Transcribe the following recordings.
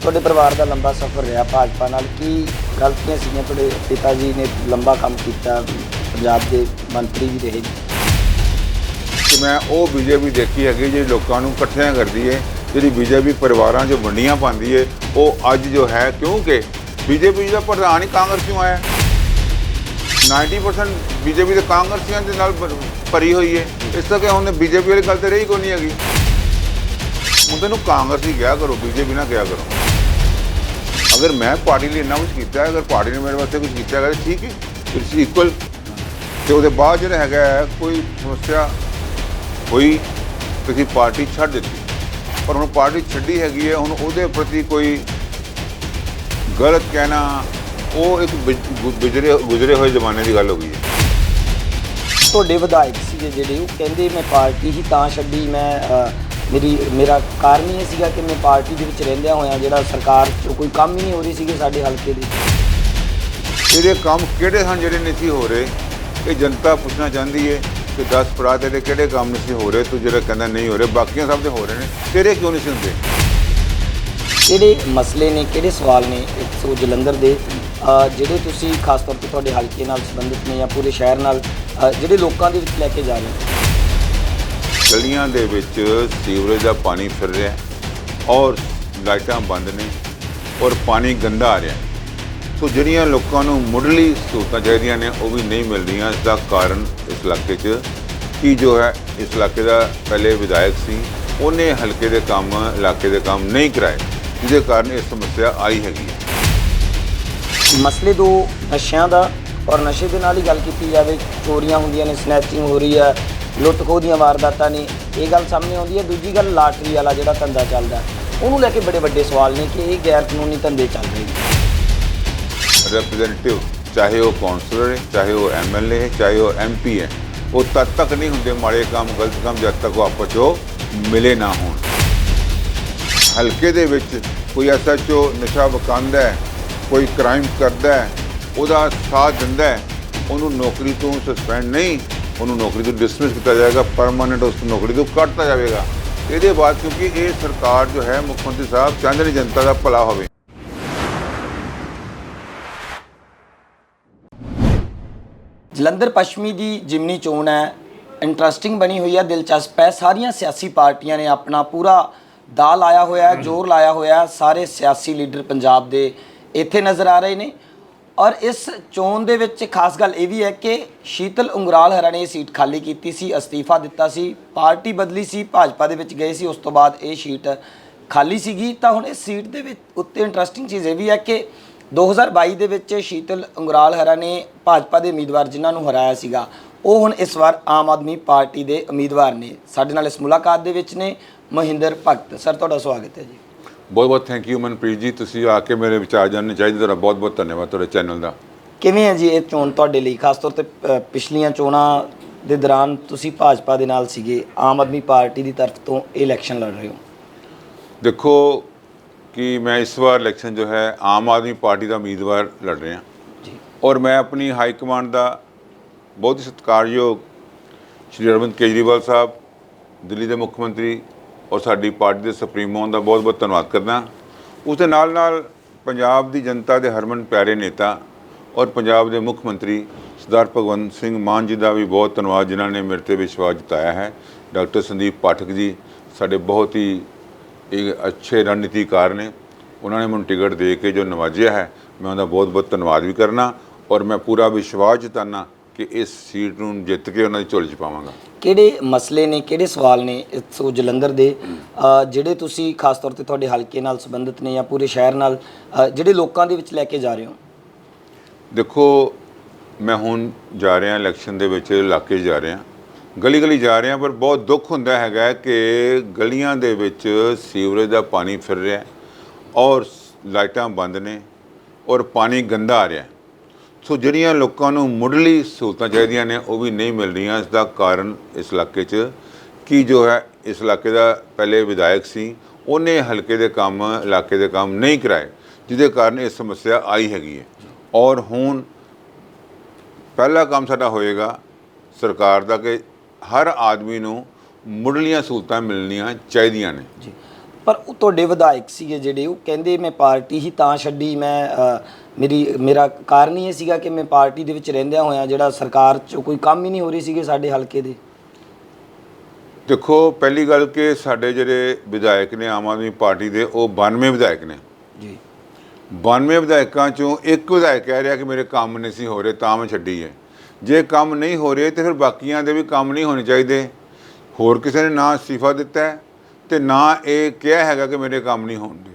ਤੁਹਾਡੇ ਪਰਿਵਾਰ ਦਾ ਲੰਬਾ ਸਫ਼ਰ ਰਿਹਾ ਭਾਜਪਾ ਨਾਲ, ਕੀ ਗਲਤੀਆਂ ਸੀਗੀਆਂ ਤੁਹਾਡੇ ਪਿਤਾ ਜੀ ਨੇ ਲੰਬਾ ਕੰਮ ਕੀਤਾ, ਪੰਜਾਬ ਦੇ ਮੰਤਰੀ ਵੀ ਰਹੇ ਕਿ ਮੈਂ ਉਹ ਬੀਜੇਪੀ ਦੇਖੀ ਹੈਗੀ ਜਿਹੜੀ ਲੋਕਾਂ ਨੂੰ ਇਕੱਠਿਆਂ ਕਰਦੀ ਹੈ ਜਿਹੜੀ ਬੀਜੇਪੀ ਪਰਿਵਾਰਾਂ 'ਚ ਵੰਡੀਆਂ ਪਾਉਂਦੀ ਹੈ ਉਹ ਅੱਜ ਜੋ ਹੈ, ਕਿਉਂਕਿ ਬੀਜੇਪੀ ਦਾ ਪ੍ਰਧਾਨ ਹੀ ਕਾਂਗਰਸ ਕਿਉਂ ਆਇਆ। 90% ਬੀਜੇਪੀ ਦੇ ਕਾਂਗਰਸੀਆਂ ਦੇ ਨਾਲ ਭਰੀ ਹੋਈ ਹੈ ਇਸ ਕਰਕੇ ਹੁਣ ਬੀਜੇਪੀ ਵਾਲੀ ਗੱਲ ਤੇ ਰਹੀ ਕੋਈ ਨਹੀਂ ਹੈਗੀ। ਹੁਣ ਤੈਨੂੰ ਕਾਂਗਰਸ ਹੀ ਕਿਹਾ ਕਰੋ ਬੀਜੇਪੀ ਨਾ ਕਿਹਾ ਕਰੋ। ਅਗਰ ਮੈਂ ਪਾਰਟੀ ਲਈ ਇੰਨਾ ਕੁਝ ਕੀਤਾ ਹੈ, ਅਗਰ ਪਾਰਟੀ ਨੇ ਮੇਰੇ ਵਾਸਤੇ ਕੁਝ ਕੀਤਾ ਹੈਗਾ ਤਾਂ ਠੀਕ ਹੈ। ਇਟਸ ਇਕੁਅਲ ਤੇ ਉਹਦੇ ਬਾਅਦ ਜਿਹੜਾ ਹੈਗਾ ਹੈ, ਕੋਈ ਸਮੱਸਿਆ ਹੋਈ ਤੁਸੀਂ ਪਾਰਟੀ ਛੱਡ ਦਿੱਤੀ। ਪਰ ਹੁਣ ਪਾਰਟੀ ਛੱਡੀ ਹੈਗੀ ਹੈ ਹੁਣ ਉਹਦੇ ਪ੍ਰਤੀ ਕੋਈ ਗਲਤ ਕਹਿਣਾ ਉਹ ਇੱਕ ਬਿਜ- ਗੁ- ਗੁਜ਼ਰੇ ਗੁਜ਼ਰੇ ਹੋਏ ਜ਼ਮਾਨੇ ਦੀ ਗੱਲ ਹੋ ਗਈ ਹੈ। ਤੁਹਾਡੇ ਵਿਧਾਇਕ ਸੀਗੇ ਜਿਹੜੇ ਉਹ ਕਹਿੰਦੇ ਮੈਂ ਪਾਰਟੀ ਹੀ ਤਾਂ ਛੱਡੀ ਮੈਂ ਅ, ਮੇਰੀ ਮੇਰਾ ਕਾਰਨ ਹੀ ਇਹ ਸੀਗਾ ਕਿ ਮੈਂ ਪਾਰਟੀ ਦੇ ਵਿੱਚ ਰਹਿੰਦਿਆਂ ਹੋਇਆਂ ਜਿਹੜਾ ਸਰਕਾਰ 'ਚ ਕੋਈ ਕੰਮ ਹੀ ਨਹੀਂ ਹੋ ਰਹੀ ਸੀਗੀ ਸਾਡੇ ਹਲਕੇ ਦੇ। ਇਹਦੇ ਕੰਮ ਕਿਹੜੇ ਹਨ ਜਿਹੜੇ ਨਹੀਂ ਸੀ ਹੋ ਰਹੇ? ਇਹ ਜਨਤਾ ਪੁੱਛਣਾ ਚਾਹੁੰਦੀ ਹੈ ਕਿ 10 ਭਰਾ ਤੇਰੇ ਕਿਹੜੇ ਕੰਮ ਨਹੀਂ ਸੀ ਹੋ ਰਹੇ? ਤੂੰ ਜਿਹੜਾ ਕਹਿੰਦਾ ਨਹੀਂ ਹੋ ਰਹੇ ਬਾਕੀਆਂ ਸਭ ਦੇ ਹੋ ਰਹੇ ਨੇ। ਤੇਰੇ ਕਿਉਂ ਨਹੀਂ ਸੀ ਹੁੰਦੇ? ਕਿਹੜੇ ਮਸਲੇ ਨੇ ਕਿਹੜੇ ਸਵਾਲ ਨੇ? ਇੱਕ ਸੋ ਜਲੰਧਰ ਦੇ ਜਿਹੜੇ ਤੁਸੀਂ ਖਾਸ ਤੌਰ ਤੇ ਤੁਹਾਡੇ ਹਲਕੇ ਨਾਲ ਸੰਬੰਧਿਤ ਨੇ ਜਾਂ ਪੂਰੇ ਸ਼ਹਿਰ ਨਾਲ ਜਿਹੜੇ ਲੋਕਾਂ ਦੇ ਵਿੱਚ ਲੈ ਕੇ ਜਾ ਰਹੇ ਹੋ। ਗਲੀਆਂ ਦੇ ਵਿੱਚ ਸੀਵਰੇਜ ਦਾ ਪਾਣੀ ਫਿਰ ਰਿਹਾ ਹੈ ਔਰ ਲਾਈਟਾਂ ਬੰਦ ਨੇ ਔਰ ਪਾਣੀ ਗੰਦਾ ਆ ਰਿਹਾ ਹੈ। ਸੋ ਜਿਹੜੀਆਂ ਲੋਕਾਂ ਨੂੰ ਮੁੱਢਲੀ ਸਹੂਲਤਾਂ ਚਾਹੀਦੀਆਂ ਨੇ, ਉਹ ਵੀ ਨਹੀਂ ਮਿਲ ਰਹੀਆਂ ਇਸ ਦਾ ਕਾਰਨ ਇਸ ਇਲਾਕੇ 'ਚ ਕੀ ਜੋ ਹੈ, ਇਸ ਇਲਾਕੇ ਦਾ ਪਹਿਲੇ ਵਿਧਾਇਕ ਸੀ, ਉਹਨੇ ਹਲਕੇ ਦੇ ਕੰਮ, ਇਲਾਕੇ ਦੇ ਕੰਮ ਨਹੀਂ ਕਰਾਏ, ਜਿਹਦੇ ਕਾਰਨ ਇਹ ਸਮੱਸਿਆ ਆਈ ਹੈਗੀ ਹੈ ਮਸਲੇ ਦੋ ਨਸ਼ਿਆਂ ਦਾ ਔਰ ਨਸ਼ੇ ਦੇ ਨਾਲ ਹੀ ਗੱਲ ਕੀਤੀ ਜਾਵੇ, ਚੋਰੀਆਂ ਹੁੰਦੀਆਂ ਨੇ, ਸਨੈਚਿੰਗ ਹੋ ਰਹੀ ਹੈ ਲੁੱਟ ਖੋਹ ਦੀਆਂ ਵਾਰਦਾਤਾਂ ਨੇ। ਇਹ ਗੱਲ ਸਾਹਮਣੇ ਆਉਂਦੀ ਹੈ। ਦੂਜੀ ਗੱਲ, ਲਾਟਰੀ ਵਾਲਾ ਜਿਹੜਾ ਧੰਦਾ ਚੱਲਦਾ ਉਹਨੂੰ ਲੈ ਕੇ ਬੜੇ ਵੱਡੇ ਸਵਾਲ ਨੇ ਕਿ ਇਹ ਗੈਰ ਕਾਨੂੰਨੀ ਧੰਦੇ ਚੱਲ ਰਹੇ ਨੇ। ਰਿਪਰੈਜ਼ੈਂਟੇਟਿਵ ਚਾਹੇ ਉਹ ਕਾਉਂਸਲਰ ਹੈ, ਚਾਹੇ ਉਹ ਐਮਐਲਏ ਹੈ, ਚਾਹੇ ਉਹ ਐਮਪੀ ਹੈ, ਉਹ ਤਦ ਤੱਕ ਨਹੀਂ ਹੁੰਦੇ ਮਾੜੇ ਕੰਮ, ਗਲਤ ਕੰਮ ਜਦ ਤੱਕ ਉਹ ਆਪਸ 'ਚ ਮਿਲੇ ਨਾ ਹੋਣ। ਹਲਕੇ ਦੇ ਵਿੱਚ ਕੋਈ ਐਸਐਚਓ ਨਸ਼ਾ ਵਕਾਂਦਾ ਹੈ, ਕੋਈ ਕ੍ਰਾਈਮ ਕਰਦਾ ਹੈ, ਉਹਦਾ ਸਾਥ ਦਿੰਦਾ ਹੈ, ਉਹਨੂੰ ਨੌਕਰੀ ਤੋਂ ਸਸਪੈਂਡ ਨਹੀਂ ਉਹਨੂੰ ਨੌਕਰੀ ਤੋਂ ਡਿਸਮਿਸ ਕੀਤਾ ਜਾਏਗਾ ਪਰਮਾਨੈਂਟ ਉਸ ਨੂੰ ਨੌਕਰੀ ਤੋਂ ਕੱਢਤਾ ਜਾਵੇਗਾ। ਇਹਦੇ ਬਾਅਦ ਕਿਉਂਕਿ ਇਹ ਸਰਕਾਰ ਜੋ ਹੈ, ਮੁੱਖ ਮੰਤਰੀ ਸਾਹਿਬ, ਚਾਹੁੰਦੇ ਨੇ ਜਨਤਾ ਦਾ ਭਲਾ ਹੋਵੇ। ਜਲੰਧਰ ਪੱਛਮੀ ਦੀ ਜਿਮਨੀ ਚੋਣ ਹੈ। ਇੰਟਰਸਟਿੰਗ ਬਣੀ ਹੋਈ ਹੈ, ਦਿਲਚਸਪ ਹੈ। ਸਾਰੀਆਂ ਸਿਆਸੀ ਪਾਰਟੀਆਂ ਨੇ ਆਪਣਾ ਪੂਰਾ ਦਾ ਲਾਇਆ ਹੋਇਆ ਜ਼ੋਰ ਲਾਇਆ ਹੋਇਆ ਸਾਰੇ ਸਿਆਸੀ ਲੀਡਰ ਪੰਜਾਬ ਦੇ ਇੱਥੇ ਨਜ਼ਰ ਆ ਰਹੇ ਨੇ। ਔਰ ਇਸ ਚੋਣ ਦੇ ਵਿੱਚ ਖਾਸ ਗੱਲ ਇਹ ਵੀ ਹੈ ਕਿ ਸ਼ੀਤਲ ਉਂਗਰਾਲ ਹਰਾ ਨੇ ਇਹ ਸੀਟ ਖਾਲੀ ਕੀਤੀ ਸੀ, ਅਸਤੀਫਾ ਦਿੱਤਾ ਸੀ, ਪਾਰਟੀ ਬਦਲੀ ਸੀ, ਭਾਜਪਾ ਦੇ ਵਿੱਚ ਗਏ ਸੀ, ਉਸ ਤੋਂ ਬਾਅਦ ਇਹ ਸੀਟ ਖਾਲੀ ਸੀਗੀ। ਤਾਂ ਹੁਣ ਇਸ ਸੀਟ ਦੇ ਵਿੱਚ ਉੱਤੇ ਇੰਟਰਸਟਿੰਗ ਚੀਜ਼ ਇਹ ਵੀ ਹੈ ਕਿ 2022 ਦੇ ਵਿੱਚ ਸ਼ੀਤਲ ਉਂਗਰਾਲ ਹਰਾ ਨੇ ਭਾਜਪਾ ਦੇ ਉਮੀਦਵਾਰ ਜਿਨ੍ਹਾਂ ਨੂੰ ਹਰਾਇਆ ਸੀਗਾ, ਉਹ ਹੁਣ ਇਸ ਵਾਰ ਆਮ ਆਦਮੀ ਪਾਰਟੀ ਦੇ ਉਮੀਦਵਾਰ ਨੇ। ਸਾਡੇ ਨਾਲ ਇਸ ਮੁਲਾਕਾਤ ਦੇ ਵਿੱਚ ਨੇ ਮਹਿੰਦਰ ਭਗਤ। ਸਰ, ਤੁਹਾਡਾ ਸਵਾਗਤ ਹੈ ਜੀ। ਬਹੁਤ ਬਹੁਤ ਥੈਂਕ ਯੂ ਮਨਪ੍ਰੀਤ ਜੀ ਤੁਸੀਂ ਆ ਕੇ ਮੇਰੇ ਵਿਚਾਰ ਜਾਣਨੇ ਚਾਹੀਦੇ ਤੁਹਾਡਾ ਬਹੁਤ ਬਹੁਤ ਧੰਨਵਾਦ ਤੁਹਾਡੇ ਚੈਨਲ ਦਾ। ਕਿਵੇਂ ਹੈ ਜੀ ਇਹ ਚੋਣ ਤੁਹਾਡੇ ਲਈ ਖਾਸ ਤੌਰ ਤੇ ਅ, ਪਿਛਲੀਆਂ ਚੋਣਾਂ ਦੇ ਦੌਰਾਨ ਤੁਸੀਂ ਭਾਜਪਾ ਦੇ ਨਾਲ ਸੀਗੇ ਆਮ ਆਦਮੀ ਪਾਰਟੀ ਦੀ ਤਰਫ ਤੋਂ ਇਹ ਇਲੈਕਸ਼ਨ ਲੜ ਰਹੇ ਹੋ? ਦੇਖੋ ਕਿ ਮੈਂ ਇਸ ਵਾਰ ਇਲੈਕਸ਼ਨ ਜੋ ਹੈ ਆਮ ਆਦਮੀ ਪਾਰਟੀ ਦਾ ਉਮੀਦਵਾਰ ਲੜ ਰਿਹਾ। ਜੀ। ਔਰ ਮੈਂ ਆਪਣੀ ਹਾਈ ਕਮਾਂਡ ਦਾ ਬਹੁਤ ਹੀ ਸਤਿਕਾਰਯੋਗ ਸ਼੍ਰੀ ਅਰਵਿੰਦ ਕੇਜਰੀਵਾਲ ਸਾਹਿਬ ਦਿੱਲੀ ਦੇ ਮੁੱਖ ਮੰਤਰੀ ਔਰ ਸਾਡੀ ਪਾਰਟੀ ਦੇ ਸੁਪਰੀਮੋ ਦਾ ਬਹੁਤ ਬਹੁਤ ਧੰਨਵਾਦ ਕਰਦਾ। ਉਸ ਦੇ ਨਾਲ ਨਾਲ ਪੰਜਾਬ ਦੀ ਜਨਤਾ ਦੇ ਹਰਮਨ ਪਿਆਰੇ ਨੇਤਾ ਔਰ ਪੰਜਾਬ ਦੇ ਮੁੱਖ ਮੰਤਰੀ ਸਰਦਾਰ ਭਗਵੰਤ ਸਿੰਘ ਮਾਨ ਜੀ ਦਾ ਵੀ ਬਹੁਤ ਧੰਨਵਾਦ, ਜਿਨ੍ਹਾਂ ਨੇ ਮੇਰੇ ਤੇ ਵਿਸ਼ਵਾਸ ਜਤਾਇਆ ਹੈ। ਡਾਕਟਰ ਸੰਦੀਪ ਪਾਠਕ ਜੀ ਸਾਡੇ ਬਹੁਤ ਹੀ ਇੱਕ ਅੱਛੇ ਰਣਨੀਤੀਕਾਰ ਨੇ। ਉਹਨਾਂ ਨੇ ਮੈਨੂੰ ਟਿਕਟ ਦੇ ਕੇ ਜੋ ਨਵਾਜਿਆ ਹੈ, ਮੈਂ ਉਹਦਾ ਬਹੁਤ ਬਹੁਤ ਧੰਨਵਾਦ ਵੀ ਕਰਨਾ ਔਰ ਮੈਂ ਪੂਰਾ ਵਿਸ਼ਵਾਸ ਜਤਾਨਾ ਕਿ ਇਸ ਸੀਟ ਨੂੰ ਜਿੱਤ ਕੇ ਉਹਨਾਂ ਦੀ ਝੋਲੀ 'ਚ ਪਾਵਾਂਗਾ। ਕਿਹੜੇ ਮਸਲੇ ਨੇ ਕਿਹੜੇ ਸਵਾਲ ਨੇ ਸੋ ਜਲੰਧਰ ਦੇ? ਜਿਹੜੇ ਤੁਸੀਂ ਖਾਸ ਤੌਰ ਤੇ ਤੁਹਾਡੇ ਹਲਕੇ ਨਾਲ ਸੰਬੰਧਿਤ ਨੇ ਜਾਂ ਪੂਰੇ ਸ਼ਹਿਰ ਨਾਲ ਜਿਹੜੇ ਲੋਕਾਂ ਦੇ ਵਿੱਚ ਲੈ ਕੇ ਜਾ ਰਹੇ ਹੋ? ਦੇਖੋ ਮੈਂ ਹੁਣ ਜਾ ਰਿਹਾ ਇਲੈਕਸ਼ਨ ਦੇ ਵਿੱਚ ਇਲਾਕੇ ਜਾ ਰਿਹਾ। ਗਲੀ ਗਲੀ ਜਾ ਰਿਹਾ ਪਰ ਬਹੁਤ ਦੁੱਖ ਹੁੰਦਾ ਹੈਗਾ ਕਿ ਗਲੀਆਂ ਦੇ ਵਿੱਚ ਸੀਵਰੇਜ ਦਾ ਪਾਣੀ ਫਿਰ ਰਿਹਾ ਔਰ ਲਾਈਟਾਂ ਬੰਦ ਨੇ ਔਰ ਪਾਣੀ ਗੰਦਾ ਆ ਰਿਹਾ। ਸੋ ਜਿਹੜੀਆਂ ਲੋਕਾਂ ਨੂੰ ਮੁੱਢਲੀ ਸਹੂਲਤਾਂ ਚਾਹੀਦੀਆਂ ਨੇ, ਉਹ ਵੀ ਨਹੀਂ ਮਿਲ ਰਹੀਆਂ ਇਸ ਦਾ ਕਾਰਨ ਇਸ ਇਲਾਕੇ 'ਚ ਕੀ ਜੋ ਹੈ, ਇਸ ਇਲਾਕੇ ਦਾ ਪਹਿਲੇ ਵਿਧਾਇਕ ਸੀ, ਉਹਨੇ ਹਲਕੇ ਦੇ ਕੰਮ, ਇਲਾਕੇ ਦੇ ਕੰਮ ਨਹੀਂ ਕਰਾਏ, ਜਿਹਦੇ ਕਾਰਨ ਇਹ ਸਮੱਸਿਆ ਆਈ ਹੈਗੀ ਹੈ। ਔਰ ਹੁਣ ਪਹਿਲਾ ਕੰਮ ਸਾਡਾ ਹੋਏਗਾ ਸਰਕਾਰ ਦਾ ਕਿ ਹਰ ਆਦਮੀ ਨੂੰ ਮੁੱਢਲੀਆਂ ਸਹੂਲਤਾਂ ਮਿਲਣੀਆਂ ਚਾਹੀਦੀਆਂ ਨੇ। ਜੀ। ਪਰ ਉਹ ਤੁਹਾਡੇ ਵਿਧਾਇਕ ਸੀਗੇ ਜਿਹੜੇ ਉਹ ਕਹਿੰਦੇ ਮੈਂ ਪਾਰਟੀ ਹੀ ਤਾਂ ਛੱਡੀ ਮੈਂ ਅ, ਮੇਰੀ ਮੇਰਾ ਕਾਰਨ ਹੀ ਇਹ ਸੀਗਾ ਕਿ ਮੈਂ ਪਾਰਟੀ ਦੇ ਵਿੱਚ ਰਹਿੰਦਿਆਂ ਹੋਇਆਂ ਜਿਹੜਾ ਸਰਕਾਰ 'ਚ ਕੋਈ ਕੰਮ ਹੀ ਨਹੀਂ ਹੋ ਰਹੀ ਸੀਗੇ ਸਾਡੇ ਹਲਕੇ ਦੇ। ਦੇਖੋ ਪਹਿਲੀ ਗੱਲ ਕਿ ਸਾਡੇ ਜਿਹੜੇ ਵਿਧਾਇਕ ਨੇ ਆਮ ਆਦਮੀ ਪਾਰਟੀ ਦੇ ਉਹ 92 ਵਿਧਾਇਕ ਨੇ। ਜੀ। 92 ਵਿਧਾਇਕਾਂ ਚੋਂ ਇੱਕ ਵਿਧਾਇਕ ਕਹਿ ਰਿਹਾ ਕਿ ਮੇਰੇ ਕੰਮ ਨਹੀਂ ਸੀ ਹੋ ਰਹੇ ਤਾਂ ਮੈਂ ਛੱਡੀ ਹੈ। ਜੇ ਕੰਮ ਨਹੀਂ ਹੋ ਰਹੇ ਤੇ ਫਿਰ ਬਾਕੀਆਂ ਦੇ ਵੀ ਕੰਮ ਨਹੀਂ ਹੋਣੇ ਚਾਹੀਦੇ। ਹੋਰ ਕਿਸੇ ਨੇ ਨਾ ਅਸਤੀਫਾ ਦਿੱਤਾ ਹੈ ਤੇ ਨਾ ਇਹ ਕਿਹਾ ਹੈਗਾ ਕਿ ਮੇਰੇ ਕੰਮ ਨਹੀਂ ਹੋਣਗੇ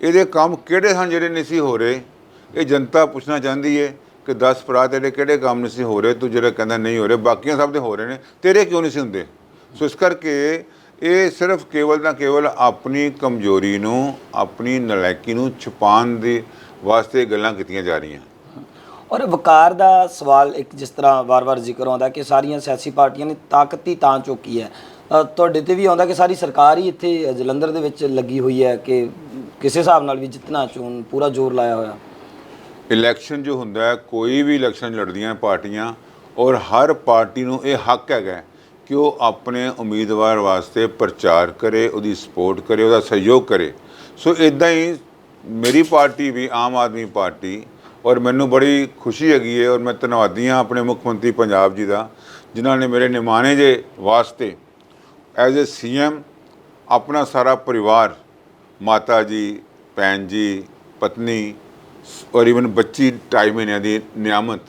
ਇਹਦੇ ਕੰਮ ਕਿਹੜੇ ਹਨ ਜਿਹੜੇ ਨਹੀਂ ਸੀ ਹੋ ਰਹੇ? ਇਹ ਜਨਤਾ ਪੁੱਛਣਾ ਚਾਹੁੰਦੀ ਹੈ ਕਿ 10 ਭਰਾ ਤੇਰੇ ਕਿਹੜੇ ਕੰਮ ਨਹੀਂ ਸੀ ਹੋ ਰਹੇ? ਤੂੰ ਜਿਹੜਾ ਕਹਿੰਦਾ ਨਹੀਂ ਹੋ ਰਹੇ, ਬਾਕੀਆਂ ਸਭ ਦੇ ਹੋ ਰਹੇ ਨੇ। ਤੇਰੇ ਕਿਉਂ ਨਹੀਂ ਸੀ ਹੁੰਦੇ? ਸੋ ਇਸ ਕਰਕੇ ਇਹ ਸਿਰਫ ਕੇਵਲ ਨਾ ਕੇਵਲ ਆਪਣੀ ਕਮਜ਼ੋਰੀ ਨੂੰ, ਆਪਣੀ ਨਲਾਇਕੀ ਨੂੰ ਛੁਪਾਉਣ ਦੇ ਵਾਸਤੇ ਗੱਲਾਂ ਕੀਤੀਆਂ ਜਾ ਰਹੀਆਂ। ਔਰ ਵਕਾਰ ਦਾ ਸਵਾਲ ਇੱਕ ਜਿਸ ਤਰ੍ਹਾਂ ਵਾਰ-ਵਾਰ ਜ਼ਿਕਰ ਆਉਂਦਾ ਕਿ ਸਾਰੀਆਂ ਸਿਆਸੀ ਪਾਰਟੀਆਂ ਨੇ ਤਾਕਤ ਹੀ ਤਾਂ ਚੁੱਕੀ ਹੈ। ਅ, ਤੁਹਾਡੇ ਤੇ ਵੀ ਆਉਂਦਾ ਕਿ ਸਾਰੀ ਸਰਕਾਰ ਹੀ ਇੱਥੇ ਜਲੰਧਰ ਦੇ ਵਿੱਚ ਲੱਗੀ ਹੋਈ ਹੈ ਕਿ ਕਿਸੇ ਹਿਸਾਬ ਨਾਲ ਵੀ ਜਿੱਤਣਾ ਚੋਣ ਪੂਰਾ ਜ਼ੋਰ ਲਾਇਆ ਹੋਇਆ? ਇਲੈਕਸ਼ਨ ਜੋ ਹੁੰਦਾ ਹੈ ਕੋਈ ਵੀ ਇਲੈਕਸ਼ਨ ਲੜਦੀਆਂ ਪਾਰਟੀਆਂ ਔਰ ਹਰ ਪਾਰਟੀ ਨੂੰ ਇਹ ਹੱਕ ਹੈਗਾ ਕਿ ਉਹ ਆਪਣੇ ਉਮੀਦਵਾਰ ਵਾਸਤੇ ਪ੍ਰਚਾਰ ਕਰੇ ਉਹਦੀ ਸਪੋਰਟ ਕਰੇ ਉਹਦਾ ਸਹਿਯੋਗ ਕਰੇ। ਸੋ ਇਦਾਂ ਹੀ ਮੇਰੀ ਪਾਰਟੀ ਵੀ ਆਮ ਆਦਮੀ ਪਾਰਟੀ ਔਰ ਮੈਨੂੰ ਬੜੀ ਖੁਸ਼ੀ ਹੈਗੀ ਹੈ ਔਰ ਮੈਂ ਧੰਨਵਾਦੀ ਹਾਂ ਆਪਣੇ ਮੁੱਖ ਮੰਤਰੀ ਪੰਜਾਬ ਜੀ ਦਾ ਜਿਨ੍ਹਾਂ ਨੇ ਮੇਰੇ ਨਿਮਾਣੇ ਜੇ ਵਾਸਤੇ ਐਜ਼ ਅ ਸੀਐਮ ਆਪਣਾ ਸਾਰਾ ਪਰਿਵਾਰ, ਮਾਤਾ ਜੀ, ਭੈਣ ਜੀ, ਪਤਨੀ ਔਰ ਇਵਨ ਬੱਚੀ ਢਾਈ ਮਹੀਨਿਆਂ ਦੀ ਨਿਆਮਤ,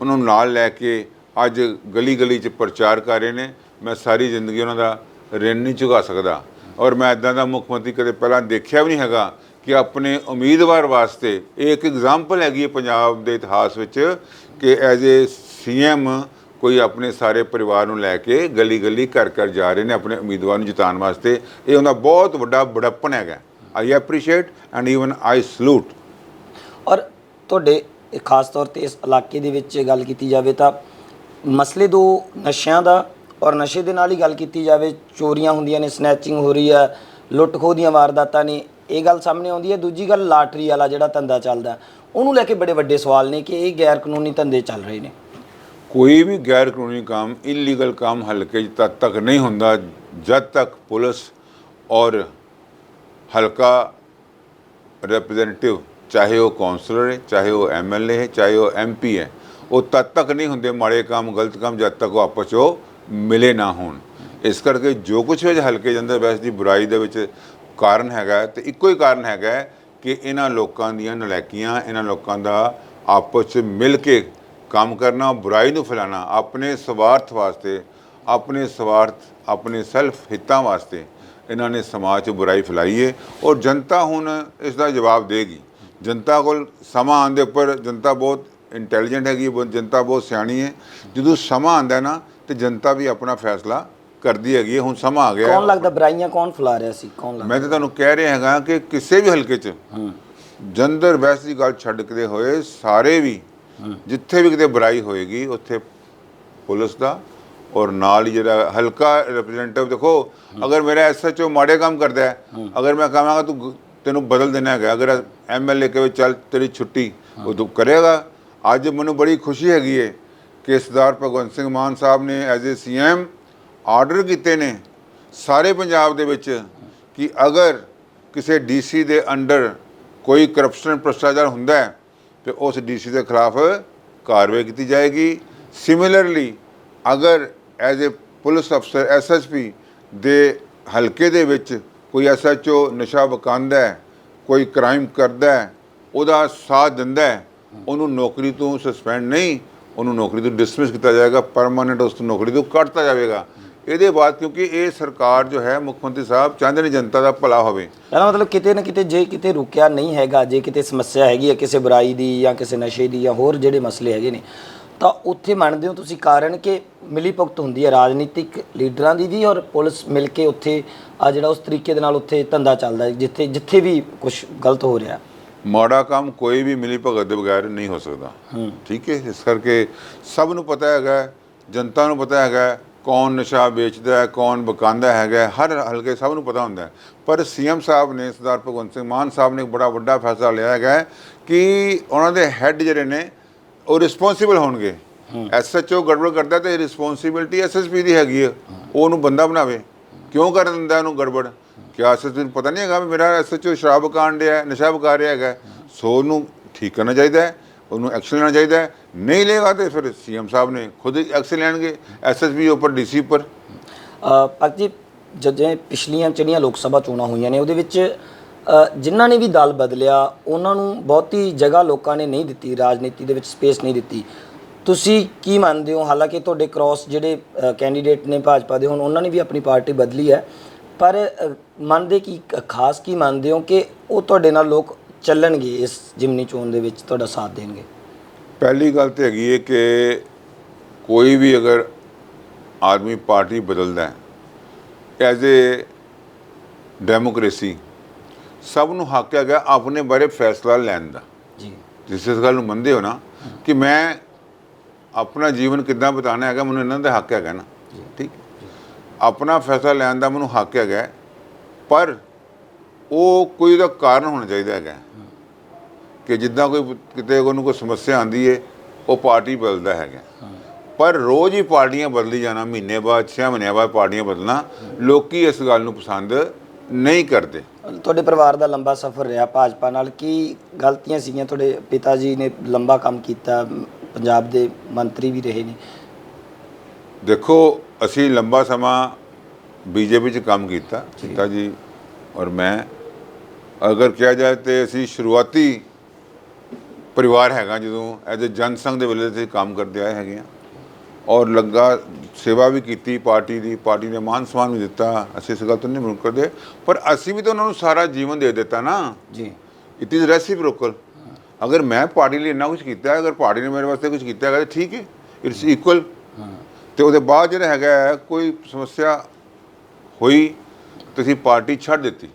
ਉਹਨਾਂ ਨੂੰ ਨਾਲ ਲੈ ਕੇ ਅੱਜ ਗਲੀ ਗਲੀ 'ਚ ਪ੍ਰਚਾਰ ਕਰ ਰਹੇ ਨੇ। ਮੈਂ ਸਾਰੀ ਜ਼ਿੰਦਗੀ ਉਹਨਾਂ ਦਾ ਰਿਣ ਨਹੀਂ ਚੁਕਾ ਸਕਦਾ। ਔਰ ਮੈਂ ਇਦਾਂ ਦਾ ਮੁੱਖ ਮੰਤਰੀ ਕਦੇ ਪਹਿਲਾਂ ਦੇਖਿਆ ਵੀ ਨਹੀਂ ਹੈਗਾ ਕਿ ਆਪਣੇ ਉਮੀਦਵਾਰ ਵਾਸਤੇ ਇਹ ਇੱਕ ਐਗਜ਼ਾਮਪਲ ਹੈਗੀ ਹੈ ਪੰਜਾਬ ਦੇ ਇਤਿਹਾਸ ਵਿੱਚ ਕਿ ਐਜ਼ ਏ ਸੀਐਮ ਕੋਈ ਆਪਣੇ ਸਾਰੇ ਪਰਿਵਾਰ ਨੂੰ ਲੈ ਕੇ ਗਲੀ ਗਲੀ ਘਰ ਘਰ ਜਾ ਰਹੇ ਨੇ ਆਪਣੇ ਉਮੀਦਵਾਰ ਨੂੰ ਜਿਤਾਉਣ ਵਾਸਤੇ। ਇਹ ਉਹਦਾ ਬਹੁਤ ਵੱਡਾ ਬੜਪਨ ਹੈਗਾ। I appreciate and even I salute ਔਰ ਤੁਹਾਡੇ ਖਾਸ ਤੌਰ ਤੇ ਇਸ ਇਲਾਕੇ ਦੇ ਵਿੱਚ ਗੱਲ ਕੀਤੀ ਜਾਵੇ ਤਾਂ ਮਸਲੇ ਦੋ ਨਸ਼ਿਆਂ ਦਾ ਔਰ ਨਸ਼ੇ ਦੇ ਨਾਲ ਹੀ ਗੱਲ ਕੀਤੀ ਜਾਵੇ, ਚੋਰੀਆਂ ਹੁੰਦੀਆਂ ਨੇ ਸਨੈਚਿੰਗ ਹੋ ਰਹੀ ਹੈ ਲੁੱਟ ਖੋਹ ਦੀਆਂ ਵਾਰਦਾਤਾਂ ਨੇ, ਇਹ ਗੱਲ ਸਾਹਮਣੇ ਆਉਂਦੀ ਹੈ। ਦੂਜੀ ਗੱਲ ਲਾਟਰੀ ਵਾਲਾ ਜਿਹੜਾ ਧੰਦਾ ਚੱਲਦਾ, ਉਹਨੂੰ ਲੈ ਕੇ ਬੜੇ ਵੱਡੇ ਸਵਾਲ ਨੇ ਕਿ ਇਹ ਗੈਰ ਕਾਨੂੰਨੀ ਧੰਦੇ ਚੱਲ ਰਹੇ ਨੇ। ਕੋਈ ਵੀ ਗੈਰ ਕਾਨੂੰਨੀ ਕੰਮ ਇਲੀਗਲ ਕੰਮ ਹਲਕੇ 'ਚ ਤਦ ਤੱਕ ਨਹੀਂ ਹੁੰਦਾ ਜਦ ਤੱਕ ਪੁਲਿਸ ਔਰ ਹਲਕਾ ਰਿਪਰੈਜ਼ੈਂਟੇਟਿਵ ਚਾਹੇ ਉਹ ਕੌਂਸਲਰ ਹੈ, ਚਾਹੇ ਉਹ ਐਮਐਲਏ ਹੈ, ਚਾਹੇ ਉਹ ਐਮਪੀ ਹੈ, ਉਹ ਤਦ ਤੱਕ ਨਹੀਂ ਹੁੰਦੇ ਮਾੜੇ ਕੰਮ, ਗਲਤ ਕੰਮ ਜਦ ਤੱਕ ਉਹ ਆਪਸ 'ਚ ਉਹ ਮਿਲੇ ਨਾ ਹੋਣ। ਇਸ ਕਰਕੇ ਜੋ ਕੁਝ ਵਿੱਚ ਹਲਕੇ ਜਾਂਦਾ ਅੰਦਰ ਵੈਸੇ ਦੀ ਬੁਰਾਈ ਦੇ ਵਿੱਚ ਕਾਰਨ ਹੈਗਾ ਤੇ ਇੱਕੋ ਹੀ ਕਾਰਨ ਹੈਗਾ ਕਿ ਇਹਨਾਂ ਲੋਕਾਂ ਦੀਆਂ ਨਲਾਇਕੀਆਂ ਇਹਨਾਂ ਲੋਕਾਂ ਦਾ ਆਪਸ 'ਚ ਮਿਲ ਕੇ ਕੰਮ ਕਰਨਾ ਬੁਰਾਈ ਨੂੰ ਫੈਲਾਉਣਾ ਆਪਣੇ ਸਵਾਰਥ ਵਾਸਤੇ ਆਪਣੇ ਸਵਾਰਥ ਆਪਣੇ ਸੈਲਫ ਹਿੱਤਾਂ ਵਾਸਤੇ ਇਹਨਾਂ ਨੇ ਸਮਾਜ 'ਚ ਬੁਰਾਈ ਫੈਲਾਈ ਹੈ ਔਰ ਜਨਤਾ ਹੁਣ ਇਸ ਦਾ ਜਵਾਬ ਦੇਗੀ। ਜਨਤਾ ਕੋਲ ਸਮਾਂ ਆਉਣ ਦੇ ਉੱਪਰ ਜਨਤਾ ਬਹੁਤ ਇੰਟੈਲੀਜੈਂਟ ਹੈਗੀ ਜਨਤਾ ਬਹੁਤ ਸਿਆਣੀ ਹੈ ਜਦੋਂ ਸਮਾਂ ਆਉਂਦਾ ਹੈ ਨਾ ਤੇ ਜਨਤਾ ਵੀ ਆਪਣਾ ਫੈਸਲਾ ਕਰਦੀ ਹੈਗੀ ਹੁਣ ਸਮਾਂ ਆ ਗਿਆ। ਕੌਣ ਲੱਗਦਾ ਬੁਰਾਈਆਂ ਕੌਣ ਫੈਲਾ ਰਿਹਾ ਸੀ? ਕੌਣ ਲੱਗਦਾ? ਮੈਂ ਤਾਂ ਤੁਹਾਨੂੰ ਕਹਿ ਰਿਹਾ ਹੈਗਾ ਕਿ ਕਿਸੇ ਵੀ ਹਲਕੇ 'ਚ ਜੰਦਰ ਵੈਸ ਦੀ ਗੱਲ ਛੱਡ ਕੇ ਹੋਏ ਸਾਰੇ ਵੀ ਜਿੱਥੇ ਵੀ ਕਿਤੇ ਬੁਰਾਈ ਹੋਏਗੀ, ਉੱਥੇ ਪੁਲਿਸ ਦਾ ਔਰ ਨਾਲ ਹੀ ਜਿਹੜਾ ਹਲਕਾ ਰਿਪਰੈਜ਼ੈਂਟੇਟਿਵ ਦੇਖੋ, ਅਗਰ ਮੇਰਾ ਐਸਐਚਓ ਮਾੜੇ ਕੰਮ ਕਰਦਾ ਹੈ, ਅਗਰ ਮੈਂ ਕਹਾਂਗਾ ਤੂੰ ਤੈਨੂੰ ਬਦਲ ਦੇਣਾ ਹੈਗਾ, ਅਗਰ ਐਮਐਲਏ ਕਹੇ ਚੱਲ ਤੇਰੀ ਛੁੱਟੀ, ਉਹ ਤੂੰ ਕਰੇਗਾ। ਅੱਜ ਮੈਨੂੰ ਬੜੀ ਖੁਸ਼ੀ ਹੈਗੀ ਹੈ ਕਿ ਸਰਦਾਰ ਭਗਵੰਤ ਸਿੰਘ ਮਾਨ ਸਾਹਿਬ ਨੇ ਐਜ਼ ਏ ਸੀਐਮ ਆਰਡਰ ਕੀਤੇ ਨੇ ਸਾਰੇ ਪੰਜਾਬ ਦੇ ਵਿੱਚ ਕਿ ਅਗਰ ਕਿਸੇ ਡੀਸੀ ਦੇ ਅੰਡਰ ਕੋਈ ਕਰਪਸ਼ਨ ਭ੍ਰਿਸ਼ਟਾਚਾਰ ਹੁੰਦਾ ਹੈ ਤੇ ਉਸ ਡੀਸੀ ਦੇ ਖਿਲਾਫ ਕਾਰਵਾਈ ਕੀਤੀ ਜਾਏਗੀ। ਸਿਮਿਲਰਲੀ ਅਗਰ as a police officer SSP ਦੇ ਹਲਕੇ ਦੇ ਵਿੱਚ ਕੋਈ ਐਸਐਚਓ ਨਸ਼ਾ ਵਕਾਂਦਾ ਹੈ, ਕੋਈ ਕ੍ਰਾਈਮ ਕਰਦਾ ਹੈ, ਉਹਦਾ ਸਾਥ ਦਿੰਦਾ ਹੈ, ਉਹਨੂੰ ਨੌਕਰੀ ਤੋਂ ਸਸਪੈਂਡ ਨਹੀਂ, ਉਹਨੂੰ ਨੌਕਰੀ ਤੋਂ ਡਿਸਮਿਸ ਕੀਤਾ ਜਾਏਗਾ ਪਰਮਾਨੈਂਟ ਉਸ ਤੋਂ ਨੌਕਰੀ ਤੋਂ ਕੱਢਤਾ ਜਾਵੇਗਾ। ਇਹਦੇ ਬਾਅਦ ਕਿਉਂਕਿ ਇਹ ਸਰਕਾਰ ਜੋ ਹੈ ਮੁੱਖ ਮੰਤਰੀ ਸਾਹਿਬ ਚਾਹੁੰਦੇ ਨੇ ਜਨਤਾ ਦਾ ਭਲਾ ਹੋਵੇ। ਇਹਦਾ ਮਤਲਬ ਕਿਤੇ ਨਾ ਕਿਤੇ ਜੇ ਕਿਤੇ ਰੁਕਿਆ ਨਹੀਂ ਹੈਗਾ ਜੇ ਕਿਤੇ ਸਮੱਸਿਆ ਹੈਗੀ ਹੈ ਕਿਸੇ ਬੁਰਾਈ ਦੀ ਜਾਂ ਕਿਸੇ ਨਸ਼ੇ ਦੀ ਜਾਂ ਹੋਰ ਜਿਹੜੇ ਮਸਲੇ ਹੈਗੇ ਨੇ ਤਾਂ ਉੱਥੇ ਮੰਨਦੇ ਹੋ ਤੁਸੀਂ ਕਾਰਨ ਕਿ ਮਿਲੀ ਭੁਗਤ ਹੁੰਦੀ ਹੈ ਰਾਜਨੀਤਿਕ ਲੀਡਰਾਂ ਦੀ ਵੀ ਔਰ ਪੁਲਿਸ ਮਿਲ ਕੇ ਉੱਥੇ ਆ ਜਿਹੜਾ ਉਸ ਤਰੀਕੇ ਦੇ ਨਾਲ ਉੱਥੇ ਧੰਦਾ ਚੱਲਦਾ ਜਿੱਥੇ ਜਿੱਥੇ ਵੀ ਕੁਝ ਗਲਤ ਹੋ ਰਿਹਾ। ਮਾੜਾ ਕੰਮ ਕੋਈ ਵੀ ਮਿਲੀ ਭਗਤ ਦੇ ਬਗੈਰ ਨਹੀਂ ਹੋ ਸਕਦਾ। ਠੀਕ ਹੈ? ਇਸ ਕਰਕੇ ਸਭ ਨੂੰ ਪਤਾ ਹੈਗਾ ਜਨਤਾ ਨੂੰ ਪਤਾ ਹੈਗਾ ਕੌਣ ਨਸ਼ਾ ਵੇਚਦਾ ਹੈ ਕੌਣ ਬਕਾਂਦਾ ਹੈਗਾ ਹਰ ਹਲਕੇ ਸਭ ਨੂੰ ਪਤਾ ਹੁੰਦਾ ਪਰ ਸੀਐਮ ਸਾਹਿਬ ਨੇ ਸਰਦਾਰ ਭਗਵੰਤ ਸਿੰਘ ਮਾਨ ਸਾਹਿਬ ਨੇ ਇੱਕ ਬੜਾ ਵੱਡਾ ਫੈਸਲਾ ਲਿਆ ਹੈਗਾ ਕਿ ਉਹਨਾਂ ਦੇ ਹੈੱਡ ਜਿਹੜੇ ਨੇ ਉਹ ਰਿਸਪੌਂਸਿਬਲ ਹੋਣਗੇ। ਐਸਐਚਓ ਗੜਬੜ ਕਰਦਾ ਤੇ ਰਿਸਪੌਂਸਿਬਿਲਟੀ ਐਸਐਸਪੀ ਦੀ ਹੈਗੀ ਹੈ। ਉਹ ਉਹਨੂੰ ਬੰਦਾ ਬਣਾਵੇ। ਕਿਉਂ ਕਰ ਦਿੰਦਾ ਉਹਨੂੰ ਗੜਬੜ? ਕਿਆ ਐਸਐਸਪੀ ਨੂੰ ਪਤਾ ਨਹੀਂ ਹੈਗਾ ਵੀ ਮੇਰਾ ਐਸਐਚਓ ਸ਼ਰਾਬ ਕਾਂਡ ਹੈ ਨਸ਼ਾ ਵਿਕਾ ਰਿਹਾ ਹੈਗਾ ਸੋ ਉਹਨੂੰ ਠੀਕ ਕਰਨਾ ਚਾਹੀਦਾ ਹੈ। ਉਹਨੂੰ ਐਕਸ਼ਨ ਲੈਣਾ ਚਾਹੀਦਾ ਹੈ। ਨਹੀਂ ਲੇਗਾ ਤੇ ਫਿਰ ਸੀਐਮ ਸਾਹਿਬ ਨੇ ਖੁਦ ਐਕਸ਼ਨ ਲੈਣਗੇ। ਐਸਐਸਪੀ ਉੱਪਰ ਡੀਸੀ ਉੱਪਰ। ਅ, ਜੀ ਜਦੋਂ ਪਿਛਲੀਆਂ ਜਿਹੜੀਆਂ ਲੋਕ ਸਭਾ ਚੋਣਾਂ ਹੋਈਆਂ ਨੇ ਉਹਦੇ ਵਿੱਚ ਜਿਨ੍ਹਾਂ ਨੇ ਵੀ ਦਲ ਬਦਲਿਆ ਉਹਨਾਂ ਨੂੰ ਬਹੁਤੀ ਜਗ੍ਹਾ ਲੋਕਾਂ ਨੇ ਨਹੀਂ ਦਿੱਤੀ ਰਾਜਨੀਤੀ ਦੇ ਵਿੱਚ ਸਪੇਸ ਨਹੀਂ ਦਿੱਤੀ। ਤੁਸੀਂ ਕੀ ਮੰਨਦੇ ਹੋ? ਹਾਲਾਂਕਿ ਤੁਹਾਡੇ ਕ੍ਰਾਸ ਜਿਹੜੇ ਕੈਂਡੀਡੇਟ ਨੇ ਭਾਜਪਾ ਦੇ ਹੁਣ ਉਹਨਾਂ ਨੇ ਵੀ ਆਪਣੀ ਪਾਰਟੀ ਬਦਲੀ ਹੈ। ਪਰ ਮੰਨਦੇ ਕੀ ਖਾਸ ਕੀ ਮੰਨਦੇ ਹੋ ਕਿ ਉਹ ਤੁਹਾਡੇ ਨਾਲ ਲੋਕ ਚੱਲਣਗੇ ਇਸ ਜਿਮਨੀ ਚੋਣ ਦੇ ਵਿੱਚ ਤੁਹਾਡਾ ਸਾਥ ਦੇਣਗੇ? ਪਹਿਲੀ ਗੱਲ ਤੇ ਹੈਗੀ ਹੈ ਕਿ ਕੋਈ ਵੀ ਅਗਰ ਆਦਮੀ ਪਾਰਟੀ ਬਦਲਦਾ ਹੈ ਐਜ਼ ਏ ਡੈਮੋਕ੍ਰੇਸੀ ਸਭ ਨੂੰ ਹੱਕ ਹੈਗਾ ਆਪਣੇ ਬਾਰੇ ਫੈਸਲਾ ਲੈਣ ਦਾ। ਜੀ। ਜਿਸ ਇਸ ਗੱਲ ਨੂੰ ਮੰਨਦੇ ਹੋ ਨਾ ਕਿ ਮੈਂ ਆਪਣਾ ਜੀਵਨ ਕਿੱਦਾਂ ਬਿਤਾਉਣਾ ਹੈਗਾ ਮੈਨੂੰ ਇਹਨਾਂ ਦਾ ਹੱਕ ਹੈਗਾ ਨਾ। ਠੀਕ? ਆਪਣਾ ਫੈਸਲਾ ਲੈਣ ਦਾ ਮੈਨੂੰ ਹੱਕ ਹੈਗਾ ਪਰ ਉਹ ਕੋਈ ਉਹਦਾ ਕਾਰਨ ਹੋਣਾ ਚਾਹੀਦਾ ਹੈਗਾ। ਕਿ ਜਿੱਦਾਂ ਕੋਈ ਕਿਤੇ ਉਹਨੂੰ ਕੋਈ ਸਮੱਸਿਆ ਆਂਦੀ ਏ ਉਹ ਪਾਰਟੀ ਬਦਲਦਾ ਹੈਗਾ। ਪਰ ਰੋਜ਼ ਹੀ ਪਾਰਟੀਆਂ ਬਦਲੀ ਜਾਣਾ ਮਹੀਨੇ ਬਾਅਦ 6 ਮਹੀਨਿਆਂ ਬਾਅਦ ਪਾਰਟੀਆਂ ਬਦਲਣਾ ਲੋਕੀ ਇਸ ਗੱਲ ਨੂੰ ਪਸੰਦ ਨਹੀਂ ਕਰਦੇ। ਤੁਹਾਡੇ ਪਰਿਵਾਰ ਦਾ ਲੰਬਾ ਸਫ਼ਰ ਰਿਹਾ ਭਾਜਪਾ ਨਾਲ ਕੀ ਗਲਤੀਆਂ ਸੀਗੀਆਂ? ਤੁਹਾਡੇ ਪਿਤਾ ਜੀ ਨੇ ਲੰਬਾ ਕੰਮ ਕੀਤਾ ਪੰਜਾਬ ਦੇ ਮੰਤਰੀ ਵੀ ਰਹੇ ਨੇ। ਦੇਖੋ ਅਸੀਂ ਲੰਬਾ ਸਮਾਂ ਬੀਜੇਪੀ 'ਚ ਕੰਮ ਕੀਤਾ। ਪਿਤਾ ਜੀ ਔਰ ਮੈਂ ਅਗਰ ਕਿਹਾ ਜਾਏ ਤੇ ਅਸੀਂ ਸ਼ੁਰੂਆਤੀ ਪਰਿਵਾਰ ਹੈਗਾ ਜਦੋਂ ਐਜ਼ ਅ ਜਨਸੰਘ ਦੇ ਵੇਲੇ ਤੇ ਕੰਮ ਕਰਦੇ ਆਏ ਹੈਗੇ ਆ ਔਰ ਲੱਗਾ ਸੇਵਾ ਵੀ ਕੀਤੀ ਪਾਰਟੀ ਦੀ ਪਾਰਟੀ ਨੇ ਮਾਨ ਸਨਮਾਨ ਵੀ ਦਿੱਤਾ ਅਸੀਂ ਇਸ ਗੱਲ ਤੋਂ ਨਹੀਂ ਮੁਨਕਰ ਕਰਦੇ ਪਰ ਅਸੀਂ ਵੀ ਤਾਂ ਉਹਨਾਂ ਨੂੰ ਸਾਰਾ ਜੀਵਨ ਦੇ ਦਿੱਤਾ ਨਾ। ਜੀ। ਇਟ ਇਜ਼ ਰੈਸਿਪਰੋਕਲ ਅਗਰ ਮੈਂ ਪਾਰਟੀ ਲਈ ਇੰਨਾ ਕੁਝ ਕੀਤਾ ਅਗਰ ਪਾਰਟੀ ਨੇ ਮੇਰੇ ਵਾਸਤੇ ਕੁਝ ਕੀਤਾ ਹੈਗਾ ਤਾਂ ਠੀਕ ਹੈ। ਇਟਸ ਇਕੁਅਲ ਤੇ ਉਹਦੇ ਬਾਅਦ ਜਿਹੜਾ ਹੈਗਾ ਕੋਈ ਸਮੱਸਿਆ ਹੋਈ ਤੁਸੀਂ ਪਾਰਟੀ ਛੱਡ ਦਿੱਤੀ।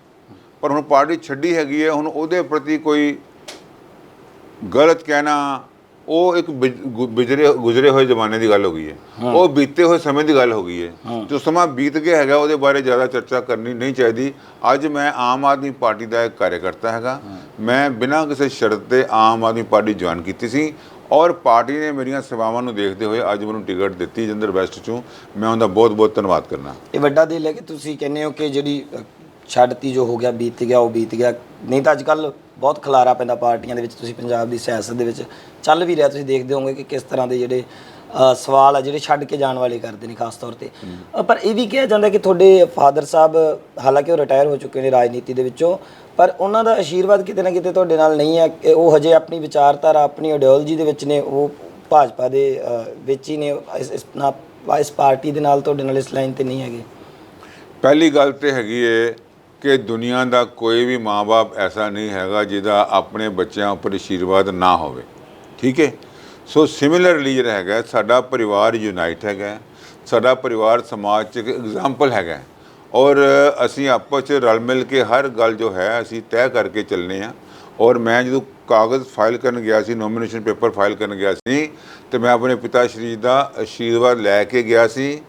ਪਰ ਹੁਣ ਪਾਰਟੀ ਛੱਡੀ ਹੈਗੀ ਹੈ ਹੁਣ ਉਹਦੇ ਪ੍ਰਤੀ ਕੋਈ ਗਲਤ ਕਹਿਣਾ ਉਹ ਇੱਕ ਬਿਜ- ਗੁ- ਬਿਜਰੇ ਗੁਜ਼ਰੇ ਹੋਏ ਜ਼ਮਾਨੇ ਦੀ ਗੱਲ ਹੋ ਗਈ ਹੈ। ਉਹ ਬੀਤੇ ਹੋਏ ਸਮੇਂ ਦੀ ਗੱਲ ਹੋ ਗਈ ਹੈ। ਜੋ ਸਮਾਂ ਬੀਤ ਗਿਆ ਹੈਗਾ ਉਹਦੇ ਬਾਰੇ ਜ਼ਿਆਦਾ ਚਰਚਾ ਕਰਨੀ ਨਹੀਂ ਚਾਹੀਦੀ। ਅੱਜ ਮੈਂ ਆਮ ਆਦਮੀ ਪਾਰਟੀ ਦਾ ਇੱਕ ਕਾਰਜਕਰਤਾ ਹੈਗਾ। ਮੈਂ ਬਿਨਾਂ ਕਿਸੇ ਸ਼ਰਤ ਤੇ ਆਮ ਆਦਮੀ ਪਾਰਟੀ ਜੁਆਇਨ ਕੀਤੀ ਸੀ। ਔਰ ਪਾਰਟੀ ਨੇ ਮੇਰੀਆਂ ਸੇਵਾਵਾਂ ਨੂੰ ਦੇਖਦੇ ਹੋਏ ਅੱਜ ਮੈਨੂੰ ਟਿਕਟ ਦਿੱਤੀ ਜੰਦਰ ਵੈਸਟ ਚੋਂ। ਮੈਂ ਉਹਦਾ ਬਹੁਤ ਬਹੁਤ ਧੰਨਵਾਦ ਕਰਨਾ। ਇਹ ਵੱਡਾ ਦਿਲ ਹੈ ਕਿ ਤੁਸੀਂ ਕਹਿੰਦੇ ਹੋ ਕਿ ਜਿਹੜੀ ਅ, ਛੱਡਤੀ ਜੋ ਹੋ ਗਿਆ ਬੀਤ ਗਿਆ ਉਹ ਬੀਤ ਗਿਆ। ਨਹੀਂ ਤਾਂ ਅੱਜ ਕੱਲ ਬਹੁਤ ਖਲਾਰਾ ਪੈਂਦਾ ਪਾਰਟੀਆਂ ਦੇ ਵਿੱਚ ਤੁਸੀਂ ਪੰਜਾਬ ਦੀ ਸਿਆਸਤ ਦੇ ਵਿੱਚ। ਚੱਲ ਵੀ ਰਿਹਾ ਤੁਸੀਂ ਦੇਖਦੇ ਹੋਵੋਗੇ ਕਿ ਕਿਸ ਤਰ੍ਹਾਂ ਦੇ ਜਿਹੜੇ ਅ, ਸਵਾਲ ਆ ਜਿਹੜੇ ਛੱਡ ਕੇ ਜਾਣ ਵਾਲੇ ਕਰਦੇ ਨੇ ਖਾਸ ਤੌਰ ਤੇ। ਅ, ਪਰ ਇਹ ਵੀ ਕਿਹਾ ਜਾਂਦਾ ਕਿ ਤੁਹਾਡੇ ਫਾਦਰ ਸਾਹਿਬ ਹਾਲਾਂਕਿ ਉਹ ਰਿਟਾਇਰ ਹੋ ਚੁੱਕੇ ਨੇ ਰਾਜਨੀਤੀ ਦੇ ਵਿੱਚੋਂ ਪਰ ਉਹਨਾਂ ਦਾ ਆਸ਼ੀਰਵਾਦ ਕਿਤੇ ਨਾ ਕਿਤੇ ਤੁਹਾਡੇ ਨਾਲ ਨਹੀਂ ਹੈ ਕਿ ਉਹ ਹਜੇ ਆਪਣੀ ਵਿਚਾਰਧਾਰਾ ਆਪਣੀ ਆਈਡੀਓਲੋਜੀ ਦੇ ਵਿੱਚ ਨੇ ਉਹ ਭਾਜਪਾ ਦੇ ਅ, ਵਿੱਚ ਹੀ ਨੇ ਇਸ ਇਸ ਨਾ- ਇਸ ਪਾਰਟੀ ਦੇ ਨਾਲ ਤੁਹਾਡੇ ਨਾਲ ਇਸ ਲਾਈਨ ਤੇ ਨਹੀਂ ਹੈਗੇ। ਪਹਿਲੀ ਗੱਲ ਤੇ ਹੈਗੀ ਏ ਕਿ ਦੁਨੀਆ ਦਾ ਕੋਈ ਵੀ ਮਾਪੇ ਐਸਾ ਨਹੀਂ ਹੈਗਾ ਜਿਹਦਾ ਆਪਣੇ ਬੱਚਿਆਂ ਉੱਪਰ ਆਸ਼ੀਰਵਾਦ ਨਾ ਹੋਵੇ। ਠੀਕ ਹੈ ਸੋ ਸਿਮਿਲਰਲੀ ਜਿਹੜਾ ਹੈਗਾ, ਸਾਡਾ ਪਰਿਵਾਰ ਯੂਨਾਈਟ ਹੈਗਾ ਸਾਡਾ ਪਰਿਵਾਰ ਸਮਾਜ 'ਚ ਇੱਕ ਐਗਜ਼ਾਮਪਲ ਹੈਗਾ ਔਰ ਅਸੀਂ ਆਪਸ 'ਚ ਰਲ ਮਿਲ ਕੇ ਹਰ ਗੱਲ ਜੋ ਹੈ, ਅਸੀਂ ਤੈਅ ਕਰਕੇ ਚੱਲਨੇ ਆ। ਔਰ ਮੈਂ ਜਦੋਂ ਕਾਗਜ਼ ਫਾਈਲ ਕਰਨ ਗਿਆ ਸੀ ਨੋਮੀਨੇਸ਼ਨ ਪੇਪਰ ਫਾਈਲ ਕਰਨ ਗਿਆ ਸੀ, ਤੇ ਮੈਂ ਆਪਣੇ ਪਿਤਾ ਸ਼੍ਰੀ ਦਾ ਆਸ਼ੀਰਵਾਦ ਲੈ ਕੇ ਗਿਆ ਸੀ।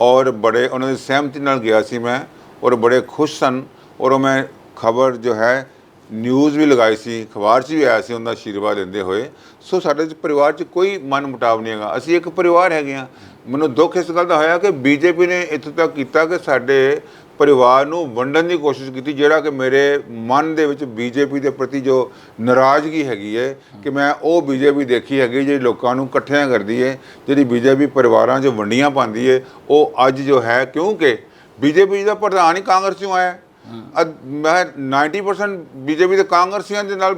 ਔਰ ਬੜੇ, ਉਹਨਾਂ ਦੀ ਸਹਿਮਤੀ ਨਾਲ ਗਿਆ ਸੀ ਮੈਂ, ਔਰ ਬੜੇ ਖੁਸ਼ ਸਨ। ਔਰ ਉਹ ਮੈਂ ਖਬਰ ਜੋ ਹੈ ਨਿਊਜ਼ ਵੀ ਲਗਾਈ ਸੀ, ਅਖਬਾਰ 'ਚ ਵੀ ਆਇਆ ਸੀ, ਉਹਨਾਂ ਦਾ ਆਸ਼ੀਰਵਾਦ ਲੈਂਦੇ ਹੋਏ। ਸੋ ਸਾਡੇ 'ਚ ਪਰਿਵਾਰ 'ਚ ਕੋਈ ਮਨ ਮੁਟਾਵ ਨਹੀਂ ਹੈਗਾ। ਅਸੀਂ ਇੱਕ ਪਰਿਵਾਰ ਹੈਗੇ ਆ ਮੈਨੂੰ ਦੁੱਖ ਇਸ ਗੱਲ ਦਾ ਹੋਇਆ ਕਿ ਬੀਜੇਪੀ ਨੇ ਇੱਥੋਂ ਤੱਕ ਕੀਤਾ ਕਿ ਸਾਡੇ ਪਰਿਵਾਰ ਨੂੰ ਵੰਡਣ ਦੀ ਕੋਸ਼ਿਸ਼ ਕੀਤੀ, ਜਿਹੜਾ ਕਿ ਮੇਰੇ ਮਨ ਦੇ ਵਿੱਚ ਬੀਜੇਪੀ ਦੇ ਪ੍ਰਤੀ ਜੋ ਨਾਰਾਜ਼ਗੀ ਹੈਗੀ ਹੈ ਕਿ ਮੈਂ ਉਹ ਬੀਜੇਪੀ ਦੇਖੀ ਹੈਗੀ ਜਿਹੜੀ ਲੋਕਾਂ ਨੂੰ ਇਕੱਠਿਆਂ ਕਰਦੀ ਹੈ, ਜਿਹੜੀ ਬੀਜੇਪੀ ਪਰਿਵਾਰਾਂ 'ਚ ਵੰਡੀਆਂ ਪਾਉਂਦੀ ਹੈ, ਉਹ ਅੱਜ ਜੋ ਹੈ ਕਿਉਂਕਿ ਬੀਜੇਪੀ ਦਾ ਪ੍ਰਧਾਨ ਹੀ ਕਾਂਗਰਸ ਚੋਂ ਆਇਆ। ਮੈਂ 90% ਬੀਜੇਪੀ ਦੇ ਕਾਂਗਰਸੀਆਂ ਦੇ ਨਾਲ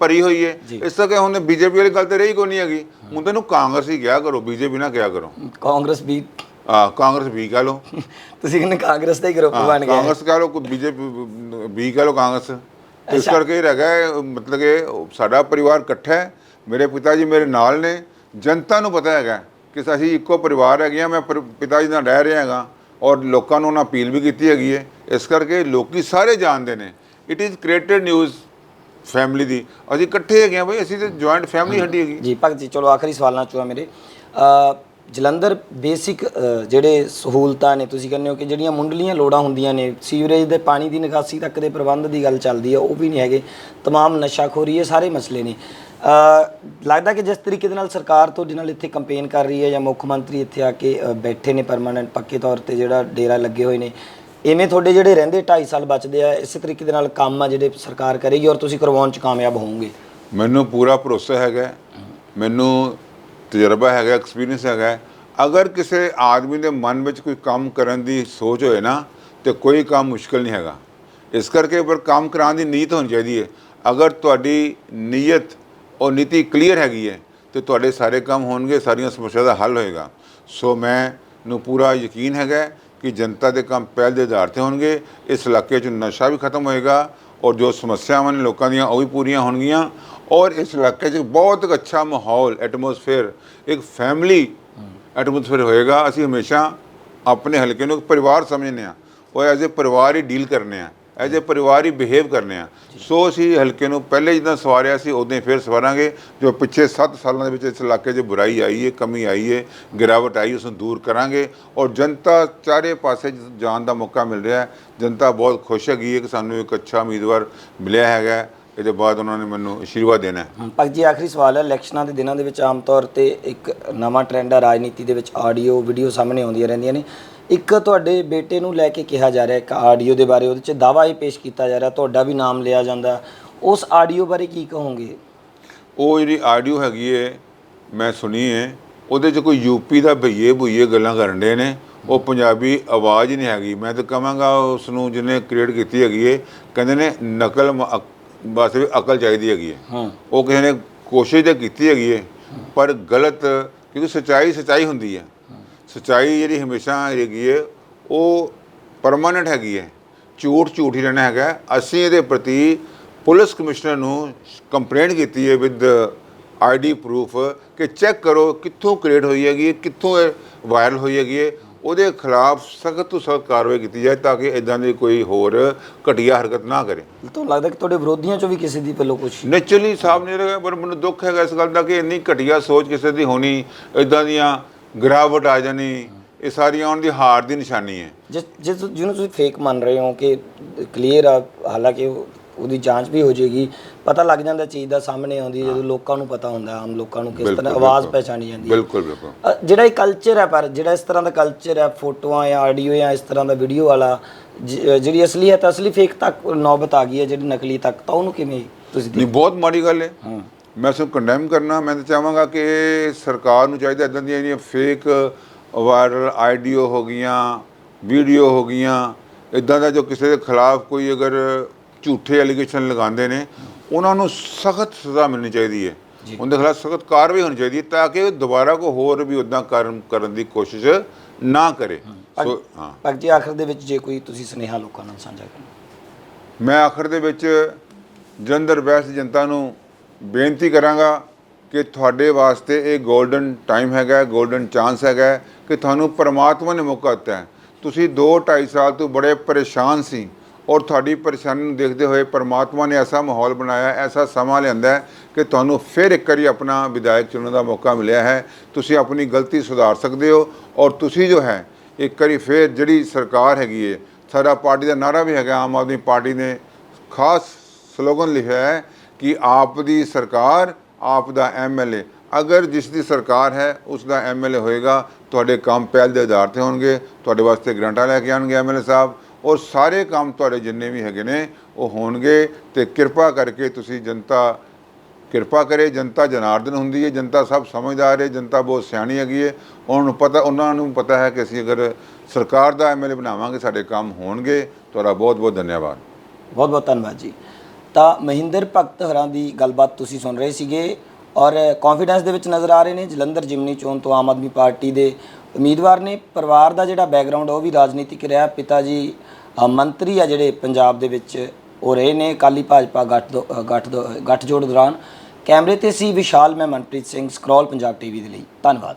ਭਰੀ ਹੋਈ ਹੈ। ਇਸ ਕਰਕੇ ਹੁਣ ਬੀਜੇਪੀ ਵਾਲੀ ਗੱਲ ਤੇ ਰਹੀ ਕੋਈ ਨਹੀਂ ਹੈਗੀ। ਹੁਣ ਤੈਨੂੰ ਕਾਂਗਰਸ ਹੀ ਕਿਹਾ ਕਰੋ ਬੀਜੇਪੀ ਨਾ ਕਿਹਾ ਕਰੋ। ਕਾਂਗਰਸ ਵੀ ਆ ਕਾਂਗਰਸ ਵੀ ਕਹ ਲਓ। ਤੁਸੀਂ ਕਹਿੰਦੇ ਕਾਂਗਰਸ ਦਾ ਹੀ ਗਰੁੱਪ ਹਾਂ, ਬਣ ਗਿਆ। ਕਾਂਗਰਸ ਕਹ ਲਓ ਕੋਈ ਬੀਜੇਪੀ ਵੀ ਕਹ ਲਓ ਕਾਂਗਰਸ। ਇਸ ਕਰਕੇ ਇਹ ਹੈਗਾ ਹੈ, ਮਤਲਬ ਕਿ ਸਾਡਾ ਪਰਿਵਾਰ ਇਕੱਠਾ ਹੈ। ਮੇਰੇ ਪਿਤਾ ਜੀ ਮੇਰੇ ਨਾਲ ਨੇ। ਜਨਤਾ ਨੂੰ ਪਤਾ ਹੈਗਾ ਕਿ ਅਸੀਂ ਇੱਕੋ ਪਰਿਵਾਰ ਹੈਗੇ ਆ ਮੈਂ ਪਿਤਾ ਜੀ ਨਾਲ ਰਹਿ ਰਿਹਾ ਹੈਗਾ। ਔਰ ਲੋਕਾਂ ਨੂੰ ਉਹਨਾਂ ਅਪੀਲ ਵੀ ਕੀਤੀ ਹੈਗੀ ਹੈ ਇਸ ਕਰਕੇ ਲੋਕੀ ਸਾਰੇ ਜਾਣਦੇ ਨੇ it is created news family ਦੀ ਅਸੀਂ ਇਕੱਠੇ ਹੈਗੇ ਆ ਬਈ ਅਸੀਂ ਤੇ ਜੁਆਇੰਟ ਫੈਮਿਲੀ ਸਾਡੀ ਹੈਗੀ ਜੀ ਭਗਤ ਜੀ ਚਲੋ ਆਖਰੀ ਸਵਾਲ ਨਾਲ ਚੁਆ ਮੇਰੇ ਅ, ਜਲੰਧਰ ਬੇਸਿਕ ਜਿਹੜੇ ਸਹੂਲਤਾਂ ਨੇ ਤੁਸੀਂ ਕਹਿੰਦੇ ਹੋ ਕਿ ਜਿਹੜੀਆਂ ਮੁੰਡਲੀਆਂ ਲੋੜਾਂ ਹੁੰਦੀਆਂ ਨੇ ਸੀਵਰੇਜ ਦੇ ਪਾਣੀ ਦੀ ਨਿਕਾਸੀ ਤੱਕ ਦੇ ਪ੍ਰਬੰਧ ਦੀ ਗੱਲ ਚੱਲਦੀ ਹੈ ਉਹ ਵੀ ਨਹੀਂ ਹੈਗੇ तमाम ਨਸ਼ਾਖੋਰੀ ਇਹ ਸਾਰੇ ਮਸਲੇ ਨੇ ਅ, ਲੱਗਦਾ ਕਿ ਜਿਸ ਤਰੀਕੇ ਦੇ ਨਾਲ ਸਰਕਾਰ ਤੋਂ ਨਾਲ ਇੱਥੇ ਕੰਪੇਨ ਕਰ ਰਹੀ ਹੈ ਜਾਂ ਮੁੱਖ ਮੰਤਰੀ ਇੱਥੇ ਆ ਕੇ ਅ, ਬੈਠੇ ਨੇ ਪਰਮਾਨੈਂਟ ਪੱਕੇ ਤੌਰ ਤੇ ਜਿਹੜਾ ਡੇਰਾ ਲੱਗੇ ਹੋਏ ਨੇ ਇਵੇਂ ਤੁਹਾਡੇ ਜਿਹੜੇ ਰਹਿੰਦੇ 2.5 ਸਾਲ ਬਚਦੇ ਆ, ਇਸੇ ਤਰੀਕੇ ਦੇ ਨਾਲ ਕੰਮ ਆ ਜਿਹੜੇ ਸਰਕਾਰ ਕਰੇਗੀ ਔਰ ਤੁਸੀਂ ਕਰਵਾਉਣ ਚ ਕਾਮਯਾਬ ਹੋਵੋਗੇ? ਮੈਨੂੰ ਪੂਰਾ ਭਰੋਸਾ ਹੈਗਾ ਮੈਨੂੰ ਤਜਰਬਾ ਹੈਗਾ ਐਕਸਪੀਰੀਅੰਸ ਹੈਗਾ ਅਗਰ ਕਿਸੇ ਆਦਮੀ ਦੇ ਮਨ ਵਿੱਚ ਕੋਈ ਕੰਮ ਕਰਨ ਦੀ ਸੋਚ ਹੋਏ ਨਾ, ਤੇ ਕੋਈ ਕੰਮ ਮੁਸ਼ਕਲ ਨਹੀਂ ਹੈਗਾ। ਇਸ ਕਰਕੇ ਪਰ ਕੰਮ ਕਰਾਉਣ ਦੀ ਨੀਤ ਹੋਣੀ ਚਾਹੀਦੀ ਹੈ। ਅਗਰ ਤੁਹਾਡੀ ਨੀਅਤ ਔਰ ਨੀਤੀ ਕਲੀਅਰ ਹੈਗੀ ਹੈ, ਤੇ ਤੁਹਾਡੇ ਸਾਰੇ ਕੰਮ ਹੋਣਗੇ, ਸਾਰੀਆਂ ਸਮੱਸਿਆ ਦਾ ਹੱਲ ਹੋਏਗਾ। ਸੋ ਮੈਂ ਨੂੰ ਪੂਰਾ ਯਕੀਨ ਹੈਗਾ ਕਿ ਜਨਤਾ ਦੇ ਕੰਮ ਪਹਿਲ ਦੇ ਆਧਾਰ ਤੇ ਹੋਣਗੇ, ਇਸ ਇਲਾਕੇ 'ਚ ਨਸ਼ਾ ਵੀ ਖਤਮ ਹੋਏਗਾ ਔਰ ਜੋ ਸਮੱਸਿਆਵਾਂ ਨੇ ਲੋਕਾਂ ਦੀਆਂ ਉਹ ਵੀ ਪੂਰੀਆਂ ਹੋਣਗੀਆਂ ਔਰ ਇਸ ਇਲਾਕੇ 'ਚ ਬਹੁਤ ਅੱਛਾ ਮਾਹੌਲ ਐਟਮੋਸਫੇਅਰ ਇੱਕ ਫੈਮਿਲੀ ਐਟਮੋਸਫੇਅਰ ਹੋਏਗਾ। ਅਸੀਂ ਹਮੇਸ਼ਾ ਆਪਣੇ ਹਲਕੇ ਨੂੰ ਇੱਕ ਪਰਿਵਾਰ ਸਮਝਦੇ ਆ ਉਹ ਐਜ਼ ਅ ਪਰਿਵਾਰ ਹੀ ਡੀਲ ਕਰਨੇ ਆ। ਐਜ਼ ਅ ਪਰਿਵਾਰ ਹੀ ਬਿਹੇਵ ਕਰਨੇ ਆ। ਸੋ ਅਸੀਂ ਹਲਕੇ ਨੂੰ ਪਹਿਲੇ ਜਿੱਦਾਂ ਸਵਾਰਿਆ ਸੀ ਉਦਾਂ ਫੇਰ ਸਵਾਰਾਂਗੇ ਜੋ ਪਿਛੇ 7 ਸਾਲਾਂ ਦੇ ਵਿੱਚ ਇਸ ਇਲਾਕੇ 'ਚ ਬੁਰਾਈ ਆਈ ਹੈ ਕਮੀ ਆਈ ਹੈ ਗਿਰਾਵਟ ਆਈ ਉਸ ਨੂੰ ਦੂਰ ਕਰਾਂਗੇ ਔਰ ਜਨਤਾ ਚਾਰੇ ਪਾਸੇ ਜਾਣ ਦਾ ਮੌਕਾ ਮਿਲ ਰਿਹਾ ਹੈ। ਜਨਤਾ ਬਹੁਤ ਖੁਸ਼ ਹੈਗੀ ਹੈ ਕਿ ਸਾਨੂੰ ਇੱਕ ਅੱਛਾ ਉਮੀਦਵਾਰ ਮਿਲਿਆ ਹੈਗਾ। ਇਹਦੇ ਬਾਅਦ ਉਹਨਾਂ ਨੇ ਮੈਨੂੰ ਆਸ਼ੀਰਵਾਦ ਦੇਣਾ ਹੈ। ਭਗਤ ਜੀ ਆਖਰੀ ਸਵਾਲ ਹੈ। ਇਲੈਕਸ਼ਨਾਂ ਦੇ ਦਿਨਾਂ ਦੇ ਵਿੱਚ ਆਮ ਤੌਰ ਤੇ ਇੱਕ ਨਵਾਂ ਟ੍ਰੈਂਡ ਹੈ। ਰਾਜਨੀਤੀ ਦੇ ਵਿੱਚ ਆਡੀਓ ਵੀਡੀਓ ਸਾਹਮਣੇ ਆਉਂਦੀਆਂ ਰਹਿੰਦੀਆਂ ਨੇ। ਇੱਕ ਤੁਹਾਡੇ ਬੇਟੇ ਨੂੰ ਲੈ ਕੇ ਕਿਹਾ ਜਾ ਰਿਹਾ ਇੱਕ ਆਡੀਓ ਦੇ ਬਾਰੇ ਉਹਦੇ 'ਚ ਦਾਵਾ ਇਹ ਪੇਸ਼ ਕੀਤਾ ਜਾ ਰਿਹਾ ਤੁਹਾਡਾ ਵੀ ਨਾਮ ਲਿਆ ਜਾਂਦਾ। ਉਸ ਆਡੀਓ ਬਾਰੇ ਕੀ ਕਹੋਗੇ? ਉਹ ਜਿਹੜੀ ਆਡੀਓ ਹੈਗੀ ਏ ਮੈਂ ਸੁਣੀ ਏ ਉਹਦੇ 'ਚ ਕੋਈ ਯੂਪੀ ਦਾ ਭਈਏ ਭੁਈਏ ਗੱਲਾਂ ਕਰਨ ਦੇ ਨੇ ਉਹ ਪੰਜਾਬੀ ਆਵਾਜ਼ ਹੀ ਨਹੀਂ ਹੈਗੀ। ਮੈਂ ਤਾਂ ਕਹਾਂਗਾ ਉਸ ਨੂੰ ਜਿਹਨੇ ਕ੍ਰੀਏਟ ਕੀਤੀ ਹੈਗੀ ਏ ਕਹਿੰਦੇ ਨੇ ਨਕਲ ਬਸ ਵੀ ਅਕਲ ਚਾਹੀਦੀ ਹੈਗੀ ਏ। ਹਾਂ। ਉਹ ਕਿਸੇ ਨੇ ਕੋਸ਼ਿਸ਼ ਤਾਂ ਕੀਤੀ ਹੈਗੀ ਏ ਪਰ ਗਲਤ ਕਿਉਂਕਿ ਸਚਾਈ ਸਚਾਈ ਹੁੰਦੀ ਹੈ ਸਚਾਈ ਜਿਹੜੀ ਹਮੇਸ਼ਾ ਹੈਗੀ ਏ ਉਹ ਪਰਮਾਨੈਂਟ ਹੈਗੀ ਹੈ ਝੂਠ ਝੂਠ ਹੀ ਰਹਿਣਾ ਹੈਗਾ। ਅਸੀਂ ਇਹਦੇ ਪ੍ਰਤੀ ਪੁਲਿਸ ਕਮਿਸ਼ਨਰ ਨੂੰ ਕੰਪਲੇਂਟ ਕੀਤੀ ਹੈ ਵਿਦ ਆਈਡੀ ਪ੍ਰੂਫ ਕਿ ਚੈੱਕ ਕਰੋ ਕਿੱਥੋਂ ਕ੍ਰੀਏਟ ਹੋਈ ਹੈਗੀ ਹੈ, ਕਿੱਥੋਂ ਇਹ ਵਾਇਰਲ ਹੋਈ ਹੈਗੀ ਹੈ ਉਹਦੇ ਖਿਲਾਫ ਸਖਤ ਤੋਂ ਸਖਤ ਕਾਰਵਾਈ ਕੀਤੀ ਜਾਏ ਤਾਂ ਕਿ ਇਦਾਂ ਦੀ ਕੋਈ ਹੋਰ ਘਟੀਆ ਹਰਕਤ ਨਾ ਕਰੇ। ਤੁਹਾਨੂੰ ਲੱਗਦਾ ਕਿ ਤੁਹਾਡੇ ਵਿਰੋਧੀਆਂ ਚੋਂ ਵੀ ਕਿਸੇ ਦੀ ਪਹਿਲੋਂ ਕੁਝ ਨੈਚੁਰਲੀ ਸਾਹਿਬ ਨੇ ਰਿਹਾ ਪਰ ਮੈਨੂੰ ਦੁੱਖ ਹੈਗਾ ਇਸ ਗੱਲ ਦਾ ਕਿ ਇੰਨੀ ਘਟੀਆ ਸੋਚ ਕਿਸੇ ਦੀ ਹੋਣੀ ਇਦਾਂ ਦੀਆਂ ਗਿਰਾਵਟ ਆ ਜਾਣੀ ਇਹ ਸਾਰੀਆਂ ਉਹਨਾਂ ਦੀ ਹਾਰ ਦੀ ਨਿਸ਼ਾਨੀ ਹੈ। ਜਿਸ ਜਿਸ ਜਿਹਨੂੰ ਤੁਸੀਂ ਫੇਕ ਮੰਨ ਰਹੇ ਹੋ ਕਿ ਕਲੀਅਰ ਆ ਹਾਲਾਂਕਿ ਉਹ- ਉਹਦੀ ਜਾਂਚ ਵੀ ਹੋ ਜਾਏਗੀ ਪਤਾ ਲੱਗ ਜਾਂਦਾ ਚੀਜ਼ ਦਾ ਸਾਹਮਣੇ ਆਉਂਦੀ ਹੈ। ਜਦੋਂ ਲੋਕਾਂ ਨੂੰ ਪਤਾ ਹੁੰਦਾ ਆਮ ਲੋਕਾਂ ਨੂੰ ਕਿਸ ਤਰ੍ਹਾਂ ਆਵਾਜ਼ ਬਿਲਕੁਲ। ਪਹਿਚਾਣੀ ਜਾਂਦੀ ਹੈ। ਬਿਲਕੁਲ ਬਿਲਕੁਲ। ਅ, ਜਿਹੜਾ ਇਹ ਕਲਚਰ ਹੈ ਪਰ ਜਿਹੜਾ ਇਸ ਤਰ੍ਹਾਂ ਦਾ ਕਲਚਰ ਹੈ ਫੋਟੋਆਂ ਜਾਂ ਆਡੀਓ ਜਾਂ ਇਸ ਤਰ੍ਹਾਂ ਦਾ ਵੀਡੀਓ ਵਾਲਾ ਜ- ਜਿਹੜੀ ਅਸਲੀ ਹੈ ਤਾਂ ਅਸਲੀ ਫੇਕ ਤੱਕ ਨੌਬਤ ਆ ਗਈ ਹੈ ਜਿਹੜੀ ਨਕਲੀ ਤੱਕ ਤਾਂ ਉਹਨੂੰ ਕਿਵੇਂ ਤੁਸੀਂ ਨਹੀਂ ਬਹੁਤ ਮਾੜੀ ਗੱਲ ਹੈ। ਹਾਂ। ਮੈਂ ਉਸ ਨੂੰ ਕੰਡੈਮ ਕਰਨਾ ਮੈਂ ਤਾਂ ਚਾਹਾਂਗਾ ਕਿ ਸਰਕਾਰ ਨੂੰ ਚਾਹੀਦਾ ਇਦਾਂ ਦੀਆਂ ਜਿਹੜੀਆਂ ਫੇਕ ਵਾਇਰਲ ਆਡੀਓ ਹੋ ਗਈਆਂ ਵੀਡੀਓ ਹੋ ਗਈਆਂ ਇਦਾਂ ਦਾ ਜੋ ਕਿਸੇ ਦੇ ਖਿਲਾਫ ਕੋਈ ਅਗਰ ਝੂਠੇ ਐਲੀਗੇਸ਼ਨ ਲਗਾਉਂਦੇ ਨੇ ਉਹਨਾਂ ਨੂੰ ਸਖਤ ਸਜ਼ਾ ਮਿਲਣੀ ਚਾਹੀਦੀ ਹੈ। ਉਹਦੇ ਖਿਲਾਫ ਸਖਤ ਕਾਰਵਾਈ ਹੋਣੀ ਚਾਹੀਦੀ ਹੈ ਤਾਂ ਕਿ ਦੁਬਾਰਾ ਕੋ ਹੋਰ ਵੀ ਉਦਾਂ ਕਰਨ ਕਰਨ ਦੀ ਕੋਸ਼ਿਸ਼ ਨਾ ਕਰੇ। ਸੋ ਹਾਂ। ਭਗਤ ਜੀ ਆਖਰ ਦੇ ਵਿੱਚ ਜੇ ਕੋਈ ਤੁਸੀਂ ਸੁਨੇਹਾ ਲੋਕਾਂ ਨਾਲ ਸਾਂਝਾ ਕਰਨਾ ਮੈਂ ਆਖਰ ਦੇ ਵਿੱਚ ਜਲੰਧਰ ਵੈਸਟ ਜਨਤਾ ਨੂੰ ਬੇਨਤੀ ਕਰਾਂਗਾ ਕਿ ਤੁਹਾਡੇ ਵਾਸਤੇ ਇਹ 골ਡਨ ਟਾਈਮ ਹੈਗਾ 골ਡਨ ਚਾਂਸ ਹੈਗਾ ਕਿ ਤੁਹਾਨੂੰ ਪਰਮਾਤਮਾ ਨੇ ਮੌਕਾ ਦਿੱਤਾ ਤੁਸੀਂ 2 2.5 ਸਾਲ ਤੋਂ ਬੜੇ ਪਰੇਸ਼ਾਨ ਸੀ ਔਰ ਤੁਹਾਡੀ ਪਰੇਸ਼ਾਨੀ ਨੂੰ ਦੇਖਦੇ ਹੋਏ ਪਰਮਾਤਮਾ ਨੇ ਐਸਾ ਮਾਹੌਲ ਬਣਾਇਆ, ਐਸਾ ਸਮਾਂ ਲਿਆਂਦਾ ਕਿ ਤੁਹਾਨੂੰ ਫਿਰ ਇੱਕ ਵਾਰੀ ਆਪਣਾ ਵਿਧਾਇਕ ਚੁਣਨ ਦਾ ਮੌਕਾ ਮਿਲਿਆ ਹੈ। ਤੁਸੀਂ ਆਪਣੀ ਗਲਤੀ ਸੁਧਾਰ ਸਕਦੇ ਹੋ ਔਰ ਤੁਸੀਂ ਜੋ ਹੈ, ਇੱਕ ਵਾਰੀ ਫਿਰ ਜਿਹੜੀ ਸਰਕਾਰ ਹੈਗੀ ਹੈ, ਸਾਡਾ ਪਾਰਟੀ ਦਾ ਨਾਰਾ ਵੀ ਹੈਗਾ, ਆਮ ਆਦਮੀ ਪਾਰਟੀ ਨੇ ਖਾਸ ਸਲੋਗਨ ਲਿਖਿਆ ਹੈ ਕਿ ਆਪ ਦੀ ਸਰਕਾਰ, ਆਪ ਦਾ ਐਮਐਲਏ ਅਗਰ ਜਿਸ ਦੀ ਸਰਕਾਰ ਹੈ, ਉਸ ਦਾ ਐਮਐਲਏ ਹੋਏਗਾ, ਤੁਹਾਡੇ ਕੰਮ ਪਹਿਲ ਦੇ ਆਧਾਰ ਤੇ ਹੋਣਗੇ, ਤੁਹਾਡੇ ਵਾਸਤੇ ਗਰੰਟਾਂ ਲੈ ਕੇ ਆਉਣਗੇ ਐਮਐਲਏ ਸਾਹਿਬ, ਔਰ ਸਾਰੇ ਕੰਮ ਤੁਹਾਡੇ ਜਿੰਨੇ ਵੀ ਹੈਗੇ ਨੇ, ਉਹ ਹੋਣਗੇ ਤੇ ਕਿਰਪਾ ਕਰਕੇ ਤੁਸੀਂ ਜਨਤਾ, ਕਿਰਪਾ ਕਰੇ, ਜਨਤਾ ਜਨਾਰਦਨ ਹੁੰਦੀ ਹੈ, ਜਨਤਾ ਸਭ ਸਮਝਦਾਰ ਹੈ, ਜਨਤਾ ਬਹੁਤ ਸਿਆਣੀ ਹੈਗੀ ਹੈ। ਉਹਨਾਂ ਨੂੰ ਪਤਾ, ਉਹਨਾਂ ਨੂੰ ਪਤਾ ਹੈ ਕਿ ਅਸੀਂ ਅਗਰ ਸਰਕਾਰ ਦਾ ਐਮਐਲਏ ਬਣਾਵਾਂਗੇ, ਸਾਡੇ ਕੰਮ ਹੋਣਗੇ। ਤੁਹਾਡਾ ਬਹੁਤ ਬਹੁਤ ਧੰਨਵਾਦ। ਬਹੁਤ ਬਹੁਤ ਧੰਨਵਾਦ ਜੀ। ਤਾਂ ਮਹਿੰਦਰ ਭਗਤ ਹਰਾਂ ਦੀ ਗੱਲਬਾਤ ਤੁਸੀਂ ਸੁਣ ਰਹੇ ਸੀਗੇ ਔਰ ਕੌਨਫੀਡੈਂਸ ਦੇ ਵਿੱਚ ਨਜ਼ਰ ਆ ਰਹੇ ਨੇ ਜਲੰਧਰ ਜਿਮਨੀ ਚੋਣ ਤੋਂ ਆਮ ਆਦਮੀ ਪਾਰਟੀ ਦੇ ਉਮੀਦਵਾਰ ਨੇ। ਪਰਿਵਾਰ ਦਾ ਜਿਹੜਾ ਬੈਕਗ੍ਰਾਉਂਡ ਉਹ ਵੀ ਰਾਜਨੀਤਿਕ ਰਿਹਾ। ਪਿਤਾ ਜੀ ਮੰਤਰੀ ਆ ਜਿਹੜੇ ਪੰਜਾਬ ਦੇ ਵਿੱਚ ਉਹ ਰਹੇ ਨੇ ਕਾਲੀ ਭਾਜਪਾ ਗੱਠ ਦੋ- ਅ, ਗੱਠ ਗੱਠਜੋੜ ਦੌਰਾਨ। ਕੈਮਰੇ ਤੇ ਸੀ ਵਿਸ਼ਾਲ ਮੈਂ ਮਨਪ੍ਰੀਤ ਸਿੰਘ। ਸਕਰੋਲ ਪੰਜਾਬ ਟੀਵੀ ਦੇ ਲਈ। ਧੰਨਵਾਦ।